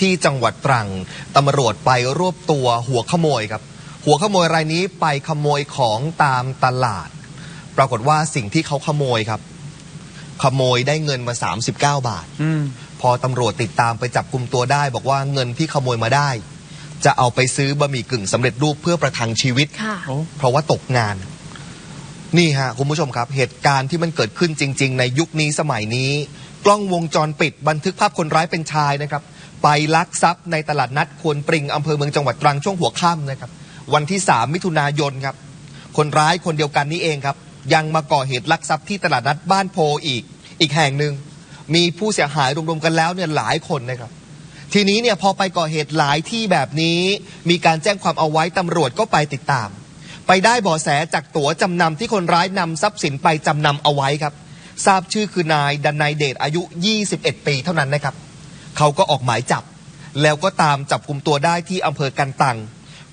ที่จังหวัดตรังตำรวจไปรวบตัวหัวขโมยครับ หัวขโมยรายนี้ไปขโมยของตามตลาด ปรากฏว่าสิ่งที่เขาขโมยครับ ขโมยได้เงินมา 39 บาทอืมพอตำรวจติดตามไปจับกลุ่มตัวได้ บอกว่าเงินที่ขโมยมาได้ จะเอาไปซื้อบะหมี่กึ่งสำเร็จรูปเพื่อประทังชีวิตค่ะโอ้เพราะว่าตกงาน นี่ฮะคุณผู้ชมครับ เหตุการณ์ที่มันเกิดขึ้นจริง ๆ ในยุคนี้สมัยนี้ กล้องวงจรปิดบันทึกภาพคนร้ายเป็นชายนะครับ ไปลักทรัพย์ในตลาดนัดควนปริงอำเภอเมืองจังหวัดตรังช่วงหัวค่ำนะครับ วันที่ 3 มิถุนายนครับ คนร้ายคนเดียวกันนี้เองครับ ยังมาก่อเหตุลักทรัพย์ที่ตลาดนัดบ้านโพอีกอีกแห่งหนึ่งมีผู้เสียหายรวมๆกันแล้วเนี่ยหลายคนนะครับ ทีนี้เนี่ยพอไปก่อเหตุหลายที่แบบนี้ มีการแจ้งความเอาไว้ตำรวจก็ไปติดตาม ไปได้บาะแสจากตั๋วจำนำที่คนร้ายนำทรัพย์สินไปจำนำเอาไว้ครับ ทราบชื่อคือนายดันนายเดชอายุ 21 ปีเท่านั้นนะครับ เขาก็ออกหมายจับ แล้วก็ตามจับกลุ่มตัวได้ที่อำเภอกันตัง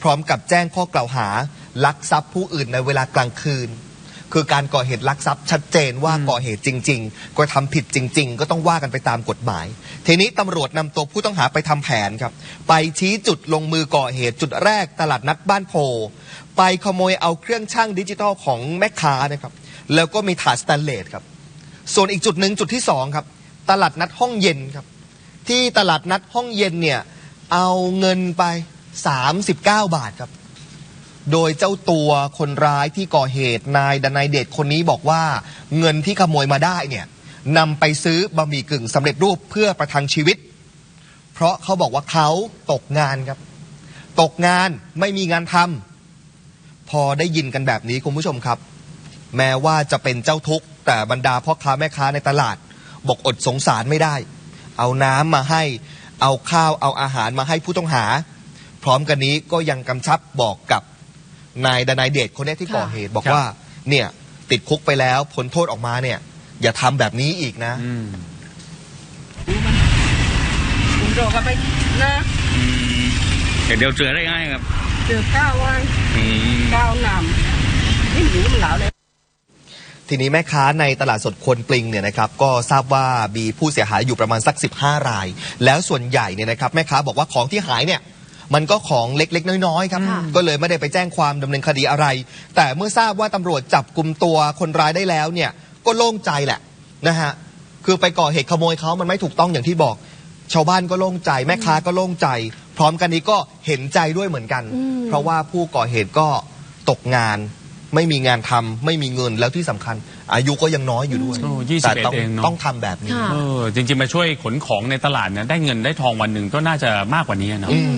พร้อมกับแจ้งข้อกล่าวหา ลักทรัพย์ผู้อื่นในเวลากลางคืน คือการก่อเหตุลักทรัพย์ชัดเจนว่าก่อเหตุจริง ๆ ก็ทำผิดจริง ๆ ก็ต้องว่ากันไปตามกฎหมาย ทีนี้ตำรวจนำตัวผู้ต้องหาไปทำแผนครับ ไปชี้จุดลงมือก่อเหตุจุดแรกตลาดนัดบ้านโพ ไปขโมยเอาเครื่องช่างดิจิทัลของแม่ค้านะครับ แล้วก็มีถาดสแตนเลสครับ ส่วนอีกจุดหนึ่งจุดที่สองครับ ตลาดนัดห้องเย็นครับ ที่ตลาดนัดห้องเย็นเนี่ย เอาเงินไป 39 บาทครับ โดยเจ้าตัวคนร้ายที่ก่อเหตุนายดนายเดชคนนี้บอกว่าเงินที่ขโมยมาได้เนี่ยนำไปซื้อบะหมี่กึ่งสำเร็จรูปเพื่อประทังชีวิต เพราะเขาบอกว่าเขาตกงานครับ ตกงานไม่มีงานทำพอได้ยินกันแบบนี้คุณผู้ชมครับ แม้ว่าจะเป็นเจ้าทุกข์แต่บรรดาพ่อค้าแม่ค้าในตลาด บอกอดสงสารไม่ได้ เอาน้ำมาให้ เอาข้าวเอาอาหารมาให้ผู้ต้องหา พร้อมกันนี้ก็ยังกำชับบอกกับนายดนายเดชคนนี้ที่ค่ะก่อเหตุ บอกครับว่าเนี่ยติดคุกไปแล้วพ้นโทษออกมาเนี่ย อย่าทำแบบนี้อีกนะอืมผมโดดกันไปนะอืมเดี๋ยวเดี๋ยวเจอได้ง่ายครับเจอข้าววันอืมข้าวนำนี่หนูมันหนาวเลย ทีนี้แม่ค้าในตลาดสดควนปลิงเนี่ยนะครับก็ทราบว่ามีผู้เสียหายอยู่ประมาณสัก 15 ราย แล้วส่วนใหญ่เนี่ยนะครับแม่ค้าบอกว่าของที่หายเนี่ยมันก็ของเล็กๆ น้อยๆครับค่ะก็เลยไม่ได้ไปแจ้งความดำเนินคดีอะไร แต่เมื่อทราบว่าตำรวจจับกลุ่มตัวคนร้ายได้แล้วเนี่ยก็โล่งใจแหละนะฮะคือไปก่อเหตุขโมยเขามันไม่ถูกต้องอย่างที่บอก ชาวบ้านก็โล่งใจ แม่ค้าก็โล่งใจ พร้อมกันนี้ก็เห็นใจด้วยเหมือนกันอืมเพราะว่าผู้ก่อเหตุก็ตกงาน ไม่มีงานทำไม่มีเงินแล้วที่สำคัญ อายุก็ยังน้อยอยู่ด้วยโอ้ยี่สิแต่บเอ็ดต้องเองเนาะต้องทำแบบนี้ค่ะเออจริงๆมาช่วยขนของในตลาดเนี่ยได้เงินได้ทองวันหนึ่งก็น่าจะมากกว่านี้นะอืม